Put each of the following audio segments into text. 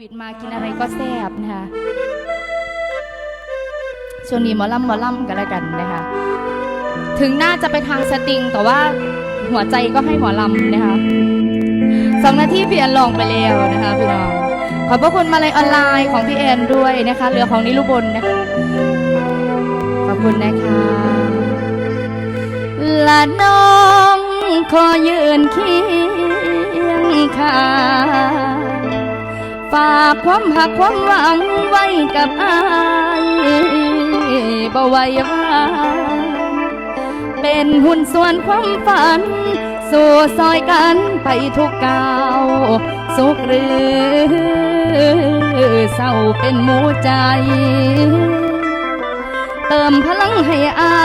วิดมากินอะไรก็แซ่บนะคะช่วงนี้หมอลำหมอลำกันแล้วกันนะคะ ถึงน่าจะไปทางสตริง แต่ว่าหัวใจก็ให้หมอลำนะคะสองนาทีพี่แอนลองไปแล้วนะคะพี่น้องขอบพระคุณมาเลยออนไลน์ของพี่แอนด้วยนะคะเหลือของนิรุบลนะคะขอบคุณนะคะละน้องขอยืนเคียงข้างากความหักความหวังไว้กับอายบ่ไหวว่าเป็นหุ่นส่วนความฝัน สู่ซอยกันไปทุกก้าวสุขหรือเศร้าเป็นหมูใจ เติมพลังให้อา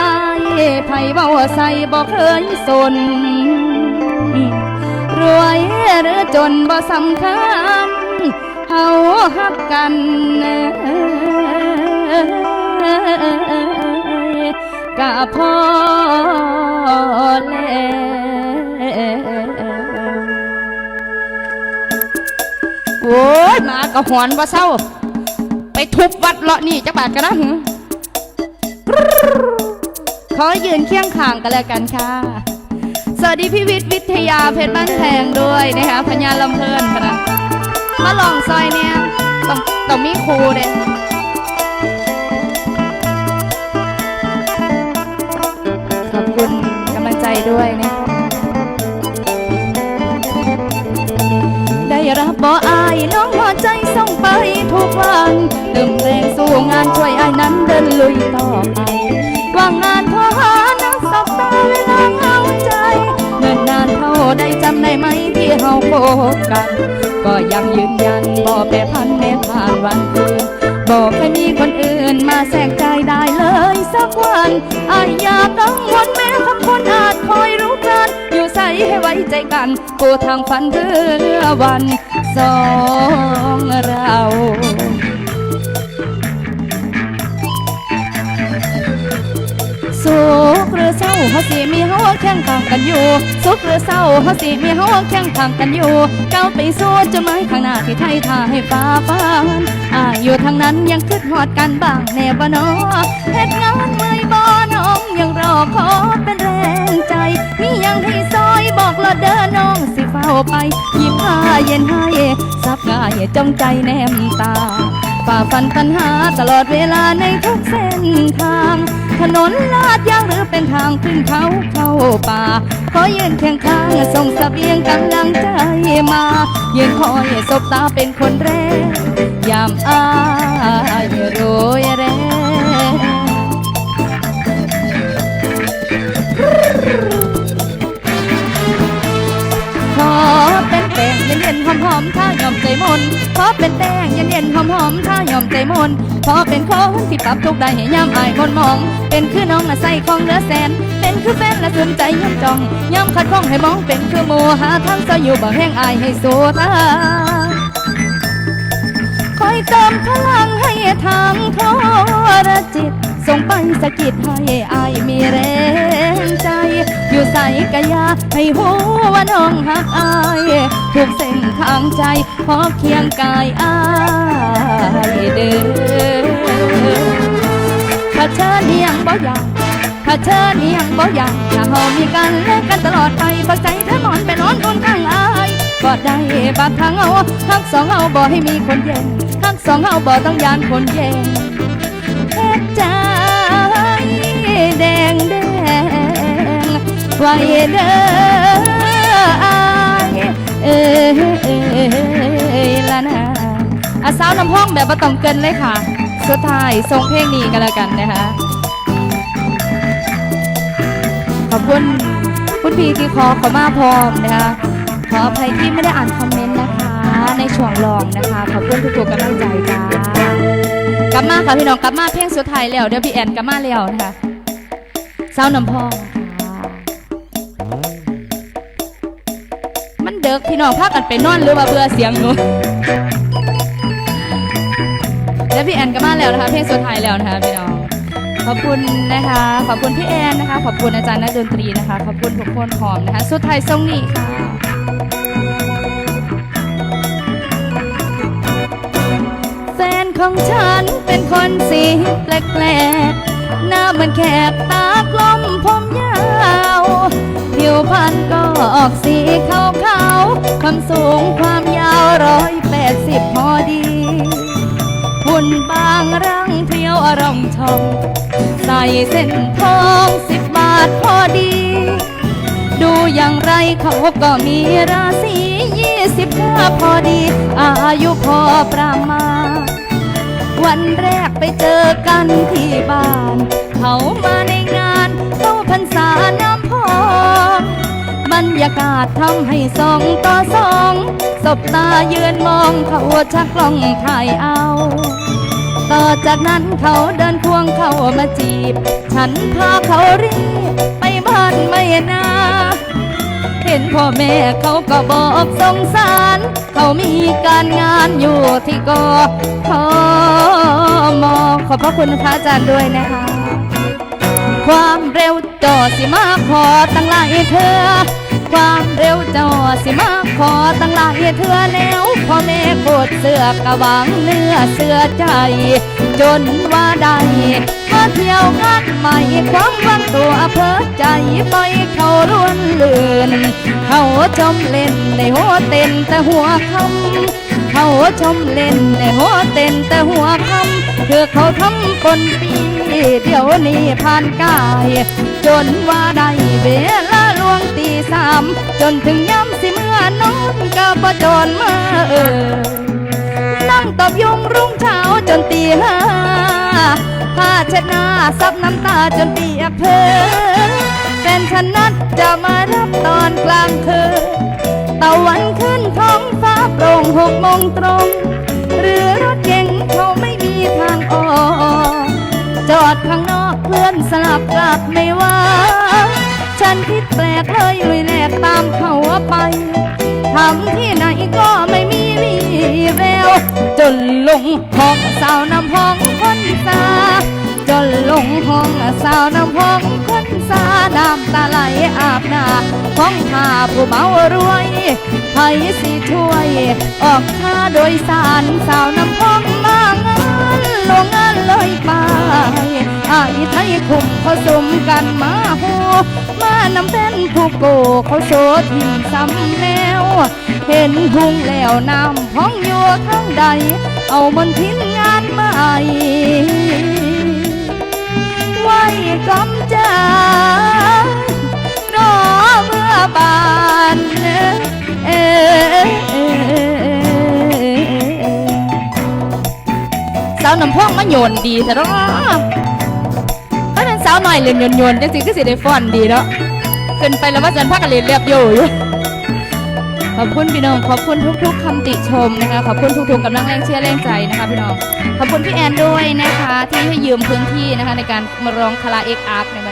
ยไผเบาใส่บ่เคยสน รวยหรือจนบ่สำคัญ เฮาฮักกันกะพอแล้วโอ้ยมากระหอนบ่เศร้า ไปทุบวัดเลาะนี่จักบาทกันนะหึขอยืนเคียงข้างกันแล้วกันค่ะ สวัสดีพี่วิทย์วิทยาเพชรบ้านแพงด้วยนะคะพญาลำเพลินพะนะ มาลองซอยเนี่ยต้องต้องมีครูเด้ขอบคุณกำลังใจด้วยนะได้รับบ่อายน้องหัวใจส่งไปทุกวันเติมแรงสู้งานช่วยอายนั้นเดินลุยต่อไปว่างงานพอหานักสอบตาเวลาเหงาใจเนิ่นนานเท่าได้จำได้ไหมที่เฮาพบกัน ก็ยังยืนยันบ่แปรพันแม้ผ่านวันคืนบอกให้มีคนอื่นมาแทรกใจได้เลยสักวันอายอย่ากังวลแม้ทั้งคนอาจคอยรู้กันอยู่ใส่ให้ไว้ใจกันกูทางฝันเพื่อวันสองเราสุขหรือ เฮาสิมีเฮาแข่งต่างกันอยู่สุขหรือเศร้าเฮาสิมีเฮาแข่งต่างกันอยู่ก้าวไปสู่จุดหมายข้างหน้าที่ไทยท่าให้ฟ้าฟานอายอยู่ทางนั้นยังคิดฮอดกันบ้างแน่บ่นอเฮ็ดงานเมื่อยบ่น้องยังรอขอเป็นแรงใจมียังให้ซอยบอกละเด้อน้องสิเฝ้าไปหยิบผ้าเย็นให้ซับกายจงใจแนมตา ฝ่าฟันปัญหาตลอดเวลาในทุกเส้นทาง ถนนลาดยางหรือเป็นทางขึ้นเขาเข้าป่าขอยืนเคียงข้างส่งเสบียงกำลังใจมายืนคอยสบตาเป็นคนแรกยามอายโรยแรง มใจมนขอเป็นแป้งเย็นๆหอมๆถ้ายอมใจมนขอเป็นคนที่ปรับทุกได้ให้ยามอายคนมอง เป็นคือน้องน่ะใส่ของเหลือแสน เป็นคือแฟนละสนใจย้ำจ้องย้ำขัดข้องให้มองเป็นคือหมูหาทางซอยอยู่บ่แห้งอายให้สู้ทาคอยเติมพลังให้ทางโทรจิตส่งไปสะกิดให้อายมีแรงใจ อยู่ใส่กะยาให้หูว่าน้องหักอาย ทุกเส้นทางใจขอเคียงกายอายเด้อถ้าเชิญเนียงบ่อยากถ้าเชิญเนียงบ่อยากถ้าเฮามีกันและกันตลอดไปปักใจเธอนอนไปนอนบนข้างอายก็ได้บักทางเอาทั้งสองเอาบ่ให้มีคนแย่งทั้งสองเอาบ่ต้องยานคนแย่งเฮ็ดใจแดงแดงไว้เด้อ สาวน้ำห้องแบบบ่ต้องเกินเลยค่ะ สุดท้ายส่งเพลงนี้กันแล้วกันนะคะ ขอบคุณคุณพี่ที่ขอขอมาพร้อมนะคะขออภัยที่ไม่ได้อ่านคอมเมนต์นะคะ ในช่วงลองนะคะ ขอบคุณทุกๆกำลังใจจ้ากลับมาค่ะพี่น้องกลับมาเพลงสุดท้ายแล้วเดี๋ยวพี่แอนกลับมาแล้วนะคะเศร้าน้ำพองมันเด็กพี่น้องพากันไปนอนหรือว่าเบื่อเสียงหนู แล้วพี่แอนกลับมาแล้วนะคะ เพลงสุดท้ายแล้วนะคะพี่น้อง ขอบคุณนะคะ ขอบคุณพี่แอนนะคะ ขอบคุณอาจารย์นักดนตรีนะคะ ขอบคุณทุกคนหอมนะคะ สุดท้ายทรงนี้ค่ะแฟนของฉันเป็นคนสีแปลกๆ หน้ามือนแขกตากลมผมยาวผิวพรรณก็ออกสีขาวๆความสูงความยาวร้อย อารมณ์ชมใส่เส้นทองสิบบาทพอดี ดูอย่างไรเขาก็มีราศียี่สิบห้าพอดี อายุพอประมาณ วันแรกไปเจอกันที่บ้าน เขามาในงานเข้าพรรษาน้ำพองบรรยากาศทำให้สองต่อสอง สบตายืนมองเขาชักกล้องถ่ายเอา ต่อจากนั้นเขาเดินควงเข้ามาจีบ ฉันพาเขารีบไปบ้านไม่นา เห็นพ่อแม่เขาก็บอกสงสาร เขามีการงานอยู่ที่กอทมขอบพระคุณพระอาจารย์ด้วยนะคะ ความเร็วจอสิมาขอตั้งหลายเธอ ความเร็วจอสิมาขอตั้งหลายเธอแล้วพ่อแม่โคตรเสือกกะวังเนื้อเสือใจ จนว่าได้มาเที่ยวงานใหม่ความวังตัวเพ้อใจปล่อยเขาล้วนเลือนเขาชมเล่นในหัวเต้นแต่หัวคำเขาชมเล่นในหัวเต้นแต่หัวคำ คือเขาทำคนปีเดี๋ยวนี้ผ่านกาย จนว่าได้เวลาลวงตีสามจนถึงย้ำสิเมื่อนอนก็บ่จนมาเออนั่งตบยุงรุ่งเช้าจนตีห้าผ้าเช็ดหน้าซับน้ำตาจนเปียกเพอแฟนฉันนัดจะมารับตอนกลางคืนตะวันขึ้นท้องฟ้าโปร่งหกโมงตรงเรือรถเก๋งเขาไม่ ทางออก จอดข้างนอกเพื่อนสลับกลับไม่ว่า ฉันคิดแปลกเลยลุยแหลกตามเขาไปทำที่ไหนก็ไม่มีวี่แววจนลงห้องสาวน้ำห้องคนสาจนลงห้องสาวน้ำห้องคนสาน้ำตาไหลอาบหน้าห้องผ้าผู้เมารวยไผสิช่วย ออกค่าโดยสารสาวน้ำห้องมาง ลงงานเลยไปอายไทยคุมผสมกันมาหูมานำเป็นผู้โกเขาโซทิมซ้ำแนว เห็นหุงแล้วน้ำห้องโยข้างใด เอาบนทิ้นงานใหม่ไว้กำจาาวน้ำพองมาโยนดีแต่เนาะถ้าเป็นสาวหน่อยเล่นโยนโยนจังสิก็สิได้ฟ้อนดีเนาะขึ้นไปแล้วว่าจันพักกันเรียนเรียบโยอยู่ขอบคุณพี่น้องขอบคุณทุก ๆคำติชมนะคะขอบคุณทุกๆกำลังแรงเชียร์แรงใจนะคะพี่น้องขอบคุณพี่แอนด้วยนะคะที่ให้ยืมพื้นที่นะคะในการมาร้องคาราเอ็กอาร์ในวัน